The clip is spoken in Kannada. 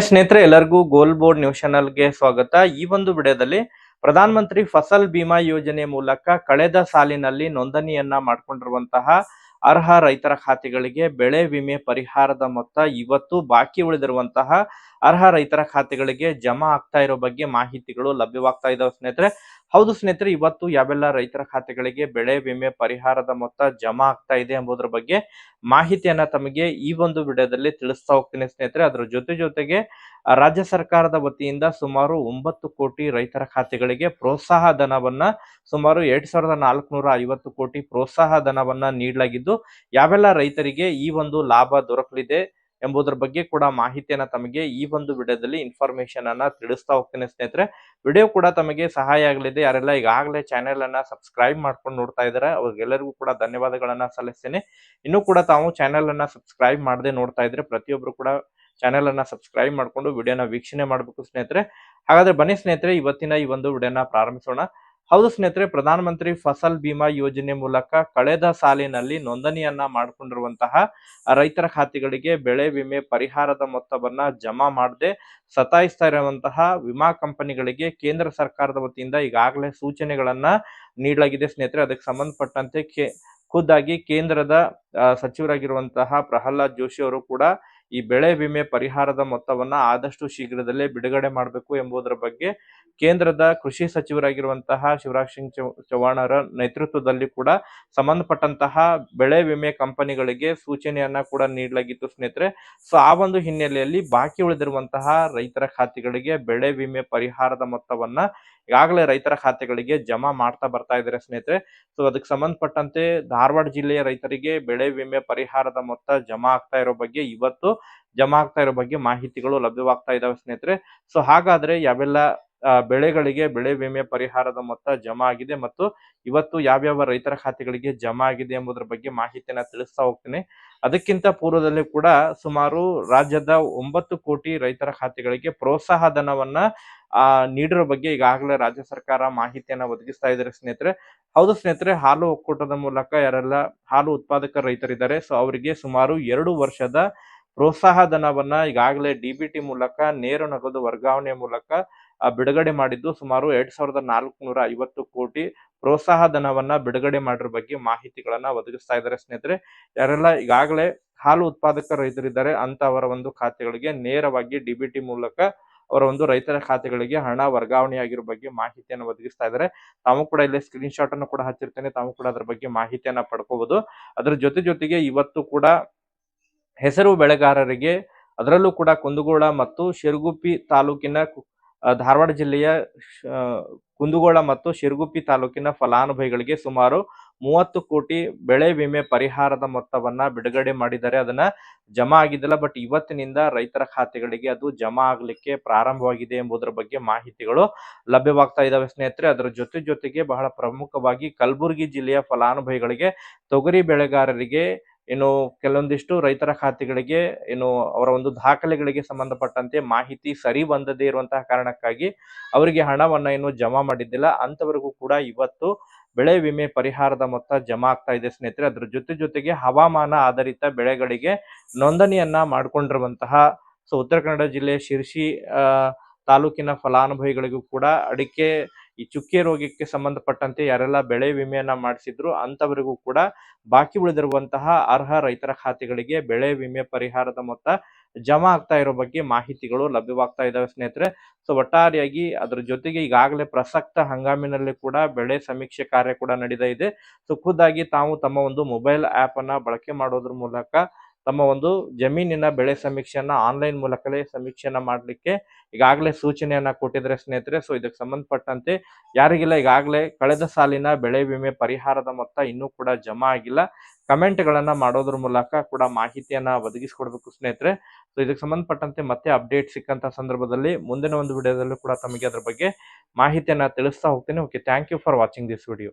ಸ್ನೇಹಿತರೆ, ಎಲ್ಲರಿಗೂ ಗೋಲ್ ಬೋರ್ಡ್ ನ್ಯೂಸ್ ಚಾನಲ್ಗೆ ಸ್ವಾಗತ. ಈ ಒಂದು ವಿಡಿಯೋದಲ್ಲಿ ಪ್ರಧಾನ ಮಂತ್ರಿ ಫಸಲ್ ಬಿಮಾ ಯೋಜನೆ ಮೂಲಕ ಕಳೆದ ಸಾಲಿನಲ್ಲಿ ನೋಂದಣಿಯನ್ನ ಮಾಡಿಕೊಂಡಿರುವಂತಹ ಅರ್ಹ ರೈತರ ಖಾತೆಗಳಿಗೆ ಬೆಳೆ ವಿಮೆ ಪರಿಹಾರದ ಮೊತ್ತ ಇವತ್ತು ಬಾಕಿ ಉಳಿದಿರುವಂತಹ ಅರ್ಹ ರೈತರ ಖಾತೆಗಳಿಗೆ ಜಮಾ ಆಗ್ತಾ ಇರೋ ಬಗ್ಗೆ ಮಾಹಿತಿಗಳು ಲಭ್ಯವಾಗ್ತಾ ಇದಾವೆ ಸ್ನೇಹಿತರೆ. ಹೌದು ಸ್ನೇಹಿತರೆ, ಇವತ್ತು ಯಾವೆಲ್ಲ ರೈತರ ಖಾತೆಗಳಿಗೆ ಬೆಳೆ ವಿಮೆ ಪರಿಹಾರದ ಮೊತ್ತ ಜಮಾ ಆಗ್ತಾ ಇದೆ ಎಂಬುದರ ಬಗ್ಗೆ ಮಾಹಿತಿಯನ್ನ ತಮಗೆ ಈ ಒಂದು ವಿಡಿಯೋದಲ್ಲಿ ತಿಳಿಸ್ತಾ ಹೋಗ್ತೀನಿ ಸ್ನೇಹಿತರೆ. ಅದರ ಜೊತೆ ಜೊತೆಗೆ ರಾಜ್ಯ ಸರ್ಕಾರದ ವತಿಯಿಂದ ಸುಮಾರು ಒಂಬತ್ತು ಕೋಟಿ ರೈತರ ಖಾತೆಗಳಿಗೆ ಪ್ರೋತ್ಸಾಹ ಧನವನ್ನ ಸುಮಾರು ಎರಡ್ ಸಾವಿರದ ನಾಲ್ಕುನೂರ ಐವತ್ತು ಕೋಟಿ ಪ್ರೋತ್ಸಾಹ ಧನವನ್ನ ನೀಡಲಾಗಿದ್ದು, ಯಾವೆಲ್ಲ ರೈತರಿಗೆ ಈ ಒಂದು ಲಾಭ ದೊರಕಲಿದೆ ಎಂಬುದರ ಬಗ್ಗೆ ಕೂಡ ಮಾಹಿತಿಯನ್ನ ತಮಗೆ ಈ ಒಂದು ವಿಡಿಯೋದಲ್ಲಿ ಇನ್ಫಾರ್ಮೇಶನ್ ಅನ್ನ ತಿಳಿಸ್ತಾ ಹೋಗ್ತೇನೆ ಸ್ನೇಹಿತರೆ. ವಿಡಿಯೋ ಕೂಡ ತಮಗೆ ಸಹಾಯ ಆಗಲಿದೆ. ಯಾರೆಲ್ಲ ಈಗಾಗಲೇ ಚಾನೆಲ್ ಅನ್ನ ಸಬ್ಸ್ಕ್ರೈಬ್ ಮಾಡ್ಕೊಂಡು ನೋಡ್ತಾ ಇದ್ದಾರೆ ಅವ್ರಿಗೆಲ್ಲರಿಗೂ ಕೂಡ ಧನ್ಯವಾದಗಳನ್ನ ಸಲ್ಲಿಸ್ತೇನೆ. ಇನ್ನೂ ಕೂಡ ತಾವು ಚಾನೆಲ್ ಅನ್ನ ಸಬ್ಸ್ಕ್ರೈಬ್ ಮಾಡದೆ ನೋಡ್ತಾ ಇದ್ರೆ ಪ್ರತಿಯೊಬ್ರು ಕೂಡ ಚಾನೆಲ್ ಅನ್ನ ಸಬ್ಸ್ಕ್ರೈಬ್ ಮಾಡ್ಕೊಂಡು ವಿಡಿಯೋನ ವೀಕ್ಷಣೆ ಮಾಡಬೇಕು ಸ್ನೇಹಿತರೆ. ಹಾಗಾದ್ರೆ ಬನ್ನಿ ಸ್ನೇಹಿತರೆ, ಇವತ್ತಿನ ಈ ಒಂದು ವಿಡಿಯೋನ ಪ್ರಾರಂಭಿಸೋಣ. ಹೌದು ಸ್ನೇಹಿತರೆ ಪ್ರಧಾನ ಮಂತ್ರಿ ಫಸಲ್ ಬಿಮಾ ಯೋಜನೆ ಮೂಲಕ ಕಳೆದ ಸಾಲಿನಲ್ಲಿ ನೋಂದಣಿಯನ್ನ ಮಾಡಿಕೊಂಡಿರುವಂತಹ ರೈತರ ಖಾತೆಗಳಿಗೆ ಬೆಳೆ ವಿಮೆ ಪರಿಹಾರದ ಮೊತ್ತವನ್ನ ಜಮಾ ಮಾಡದೆ ಸತಾಯಿಸ್ತಾ ಇರುವಂತಹ ವಿಮಾ ಕಂಪನಿಗಳಿಗೆ ಕೇಂದ್ರ ಸರ್ಕಾರದ ವತಿಯಿಂದ ಈಗಾಗಲೇ ಸೂಚನೆಗಳನ್ನ ನೀಡಲಾಗಿದೆ ಸ್ನೇಹಿತರೆ. ಅದಕ್ಕೆ ಸಂಬಂಧಪಟ್ಟಂತೆ ಖುದ್ದಾಗಿ ಕೇಂದ್ರದ ಸಚಿವರಾಗಿರುವಂತಹ ಪ್ರಹ್ಲಾದ್ ಜೋಶಿ ಅವರು ಕೂಡ ಈ ಬೆಳೆ ವಿಮೆ ಪರಿಹಾರದ ಮೊತ್ತವನ್ನ ಆದಷ್ಟು ಶೀಘ್ರದಲ್ಲೇ ಬಿಡುಗಡೆ ಮಾಡಬೇಕು ಎಂಬುದರ ಬಗ್ಗೆ ಕೇಂದ್ರದ ಕೃಷಿ ಸಚಿವರಾಗಿರುವಂತಹ ಶಿವರಾಜ್ ಸಿಂಗ್ ಚೌಹಾಣರ ನೇತೃತ್ವದಲ್ಲಿ ಕೂಡ ಸಂಬಂಧಪಟ್ಟಂತಹ ಬೆಳೆ ವಿಮೆ ಕಂಪನಿಗಳಿಗೆ ಸೂಚನೆಯನ್ನ ಕೂಡ ನೀಡಲಾಗಿತ್ತು ಸ್ನೇಹಿತರೆ. ಸೊ, ಆ ಒಂದು ಹಿನ್ನೆಲೆಯಲ್ಲಿ ಬಾಕಿ ಉಳಿದಿರುವಂತಹ ರೈತರ ಖಾತೆಗಳಿಗೆ ಬೆಳೆ ವಿಮೆ ಪರಿಹಾರದ ಮೊತ್ತವನ್ನ ಈಗಾಗಲೇ ರೈತರ ಖಾತೆಗಳಿಗೆ ಜಮಾ ಮಾಡ್ತಾ ಬರ್ತಾ ಇದ್ದಾರೆ ಸ್ನೇಹಿತರೆ? ಸೊ ಅದಕ್ಕೆ ಸಂಬಂಧಪಟ್ಟಂತೆ ಧಾರವಾಡ ಜಿಲ್ಲೆಯ ರೈತರಿಗೆ ಬೆಳೆ ವಿಮೆ ಪರಿಹಾರದ ಮೊತ್ತ ಜಮಾ ಆಗ್ತಾ ಇರೋ ಬಗ್ಗೆ ಇವತ್ತು ಜಮಾ ಆಗ್ತಾ ಇರೋ ಬಗ್ಗೆ ಮಾಹಿತಿಗಳು ಲಭ್ಯವಾಗ್ತಾ ಇದಾವೆ ಸ್ನೇಹಿತರೆ. ಸೊ ಹಾಗಾದ್ರೆ ಯಾವೆಲ್ಲ ಬೆಳೆಗಳಿಗೆ ಬೆಳೆ ವಿಮೆ ಪರಿಹಾರದ ಮೊತ್ತ ಜಮಾ ಆಗಿದೆ ಮತ್ತು ಇವತ್ತು ಯಾವ್ಯಾವ ರೈತರ ಖಾತೆಗಳಿಗೆ ಜಮಾ ಆಗಿದೆ ಎಂಬುದರ ಬಗ್ಗೆ ಮಾಹಿತಿಯನ್ನ ತಿಳಿಸ್ತಾ ಹೋಗ್ತೀನಿ. ಅದಕ್ಕಿಂತ ಪೂರ್ವದಲ್ಲಿ ಕೂಡ ಸುಮಾರು ರಾಜ್ಯದ ಒಂಬತ್ತು ಕೋಟಿ ರೈತರ ಖಾತೆಗಳಿಗೆ ಪ್ರೋತ್ಸಾಹ ಧನವನ್ನ ಆ ನೀಡಿರೋ ಬಗ್ಗೆ ಈಗಾಗಲೇ ರಾಜ್ಯ ಸರ್ಕಾರ ಮಾಹಿತಿಯನ್ನ ಒದಗಿಸ್ತಾ ಇದ್ದಾರೆ ಸ್ನೇಹಿತರೆ. ಹೌದು ಸ್ನೇಹಿತರೆ, ಹಾಲು ಒಕ್ಕೂಟದ ಮೂಲಕ ಯಾರೆಲ್ಲ ಹಾಲು ಉತ್ಪಾದಕ ರೈತರಿದ್ದಾರೆ, ಸೊ ಅವರಿಗೆ ಸುಮಾರು ಎರಡು ವರ್ಷದ ಪ್ರೋತ್ಸಾಹ ಧನವನ್ನ ಈಗಾಗಲೇ ಡಿಬಿಟಿ ಮೂಲಕ, ನೇರ ನಗದು ವರ್ಗಾವಣೆ ಮೂಲಕ ಬಿಡುಗಡೆ ಮಾಡಿದ್ದು ಸುಮಾರು ಎರಡ್ ಸಾವಿರದ ನಾಲ್ಕುನೂರ ಐವತ್ತು ಕೋಟಿ ಪ್ರೋತ್ಸಾಹ ಧನವನ್ನ ಬಿಡುಗಡೆ ಮಾಡಿರೋ ಬಗ್ಗೆ ಮಾಹಿತಿಗಳನ್ನ ಒದಗಿಸ್ತಾ ಇದ್ದಾರೆ ಸ್ನೇಹಿತರೆ. ಯಾರೆಲ್ಲ ಈಗಾಗಲೇ ಹಾಲು ಉತ್ಪಾದಕ ರೈತರಿದ್ದಾರೆ ಅಂತ ಅವರ ಒಂದು ಖಾತೆಗಳಿಗೆ ನೇರವಾಗಿ ಡಿಬಿಟಿ ಮೂಲಕ ಅವರ ಒಂದು ರೈತರ ಖಾತೆಗಳಿಗೆ ಹಣ ವರ್ಗಾವಣೆ ಆಗಿರೋ ಬಗ್ಗೆ ಮಾಹಿತಿಯನ್ನು ಒದಗಿಸ್ತಾ ಇದ್ದಾರೆ. ತಾವು ಕೂಡ ಇಲ್ಲಿ ಸ್ಕ್ರೀನ್ ಶಾಟ್ ಅನ್ನು ಕೂಡ ಹಚ್ಚಿರ್ತೇನೆ. ತಾವು ಕೂಡ ಅದರ ಬಗ್ಗೆ ಮಾಹಿತಿಯನ್ನ ಪಡ್ಕೋಬಹುದು ಅದ್ರ ಜೊತೆ ಜೊತೆಗೆ ಇವತ್ತು ಕೂಡ ಹೆಸರು ಬೆಳೆಗಾರರಿಗೆ ಅದರಲ್ಲೂ ಕೂಡ ಕುಂದಗೋಳ ಮತ್ತು ಶಿರಗುಪ್ಪಿ ತಾಲೂಕಿನ ಧಾರವಾಡ ಜಿಲ್ಲೆಯ ಕುಂದಗೋಳ ಮತ್ತು ಶಿರಗುಪ್ಪಿ ತಾಲೂಕಿನ ಫಲಾನುಭವಿಗಳಿಗೆ ಸುಮಾರು ಮೂವತ್ತು ಕೋಟಿ ಬೆಳೆ ವಿಮೆ ಪರಿಹಾರದ ಮೊತ್ತವನ್ನ ಬಿಡುಗಡೆ ಮಾಡಿದ್ದಾರೆ ಅದನ್ನ ಜಮಾ ಆಗಿದ್ದಿಲ್ಲ ಬಟ್ ಇವತ್ತಿನಿಂದ ರೈತರ ಖಾತೆಗಳಿಗೆ ಅದು ಜಮಾ ಆಗ್ಲಿಕ್ಕೆ ಪ್ರಾರಂಭವಾಗಿದೆ ಎಂಬುದರ ಬಗ್ಗೆ ಮಾಹಿತಿಗಳು ಲಭ್ಯವಾಗ್ತಾ ಇದಾವೆ ಸ್ನೇಹಿತರೆ. ಅದರ ಜೊತೆ ಜೊತೆಗೆ ಬಹಳ ಪ್ರಮುಖವಾಗಿ ಕಲಬುರಗಿ ಜಿಲ್ಲೆಯ ಫಲಾನುಭವಿಗಳಿಗೆ ತೊಗರಿ ಬೆಳೆಗಾರರಿಗೆ ಏನು ಕೆಲವೊಂದಿಷ್ಟು ರೈತರ ಖಾತೆಗಳಿಗೆ ಏನು ಅವರ ಒಂದು ದಾಖಲೆಗಳಿಗೆ ಸಂಬಂಧಪಟ್ಟಂತೆ ಮಾಹಿತಿ ಸರಿ ಬಂದದೇ ಇರುವಂತಹ ಕಾರಣಕ್ಕಾಗಿ ಅವರಿಗೆ ಹಣವನ್ನ ಏನು ಜಮಾ ಮಾಡಿದ್ದಿಲ್ಲ. ಅಂತವರೆಗೂ ಕೂಡ ಇವತ್ತು ಬೆಳೆ ವಿಮೆ ಪರಿಹಾರದ ಮೊತ್ತ ಜಮಾ ಆಗ್ತಾ ಇದೆ ಸ್ನೇಹಿತರೆ. ಅದ್ರ ಜೊತೆ ಜೊತೆಗೆ ಹವಾಮಾನ ಆಧಾರಿತ ಬೆಳೆಗಳಿಗೆ ನೋಂದಣಿಯನ್ನ ಮಾಡಿಕೊಂಡಿರುವಂತಹ ಸೊ ಉತ್ತರ ಕನ್ನಡ ಜಿಲ್ಲೆ ಶಿರ್ಸಿ ತಾಲೂಕಿನ ಫಲಾನುಭವಿಗಳಿಗೂ ಕೂಡ ಅಡಿಕೆ, ಈ ಚುಕ್ಕೆ ರೋಗಕ್ಕೆ ಸಂಬಂಧಪಟ್ಟಂತೆ ಯಾರೆಲ್ಲ ಬೆಳೆ ವಿಮೆಯನ್ನ ಮಾಡಿಸಿದ್ರು ಅಂತವರಿಗೂ ಕೂಡ ಬಾಕಿ ಉಳಿದಿರುವಂತಹ ಅರ್ಹ ರೈತರ ಖಾತೆಗಳಿಗೆ ಬೆಳೆ ವಿಮೆ ಪರಿಹಾರದ ಮೊತ್ತ ಜಮಾ ಆಗ್ತಾ ಇರೋ ಬಗ್ಗೆ ಮಾಹಿತಿಗಳು ಲಭ್ಯವಾಗ್ತಾ ಇದಾವೆ ಸ್ನೇಹಿತರೆ. ಸೊ ಒಟ್ಟಾರೆಯಾಗಿ ಅದರ ಜೊತೆಗೆ ಈಗಾಗಲೇ ಪ್ರಸಕ್ತ ಹಂಗಾಮಿನಲ್ಲಿ ಕೂಡ ಬೆಳೆ ಸಮೀಕ್ಷೆ ಕಾರ್ಯ ಕೂಡ ನಡೀತಾ ಇದೆ. ಸೊ ಖುದ್ದಾಗಿ ತಾವು ತಮ್ಮ ಒಂದು ಮೊಬೈಲ್ ಆಪ್ ಅನ್ನ ಬಳಕೆ ಮಾಡೋದ್ರ ಮೂಲಕ ತಮ್ಮ ಒಂದು ಜಮೀನಿನ ಬೆಳೆ ಸಮೀಕ್ಷೆಯನ್ನ ಆನ್ಲೈನ್ ಮೂಲಕಲೇ ಸಮೀಕ್ಷೆಯನ್ನ ಮಾಡಲಿಕ್ಕೆ ಈಗಾಗಲೇ ಸೂಚನೆಯನ್ನ ಕೊಟ್ಟಿದ್ರೆ ಸ್ನೇಹಿತರೆ. ಸೊ ಇದಕ್ಕೆ ಸಂಬಂಧಪಟ್ಟಂತೆ ಯಾರಿಗೆಲ್ಲ, ಈಗಾಗಲೇ ಕಳೆದ ಸಾಲಿನ ಬೆಳೆ ವಿಮೆ ಪರಿಹಾರದ ಮೊತ್ತ ಇನ್ನೂ ಕೂಡ ಜಮಾ ಆಗಿಲ್ಲ. ಕಮೆಂಟ್ ಗಳನ್ನ ಮಾಡೋದ್ರ ಮೂಲಕ ಕೂಡ ಮಾಹಿತಿಯನ್ನ ಒದಗಿಸ್ಕೊಡ್ಬೇಕು ಸ್ನೇಹಿತರೆ. ಸೊ ಇದಕ್ಕೆ ಸಂಬಂಧಪಟ್ಟಂತೆ ಮತ್ತೆ ಅಪ್ಡೇಟ್ ಸಿಕ್ಕಂತ ಸಂದರ್ಭದಲ್ಲಿ ಮುಂದಿನ ಒಂದು ವಿಡಿಯೋದಲ್ಲೂ ಕೂಡ ತಮಗೆ ಅದ್ರ ಬಗ್ಗೆ ಮಾಹಿತಿಯನ್ನ ತಿಳಿಸ್ತಾ ಹೋಗ್ತೀನಿ. Okay thank you for watching this video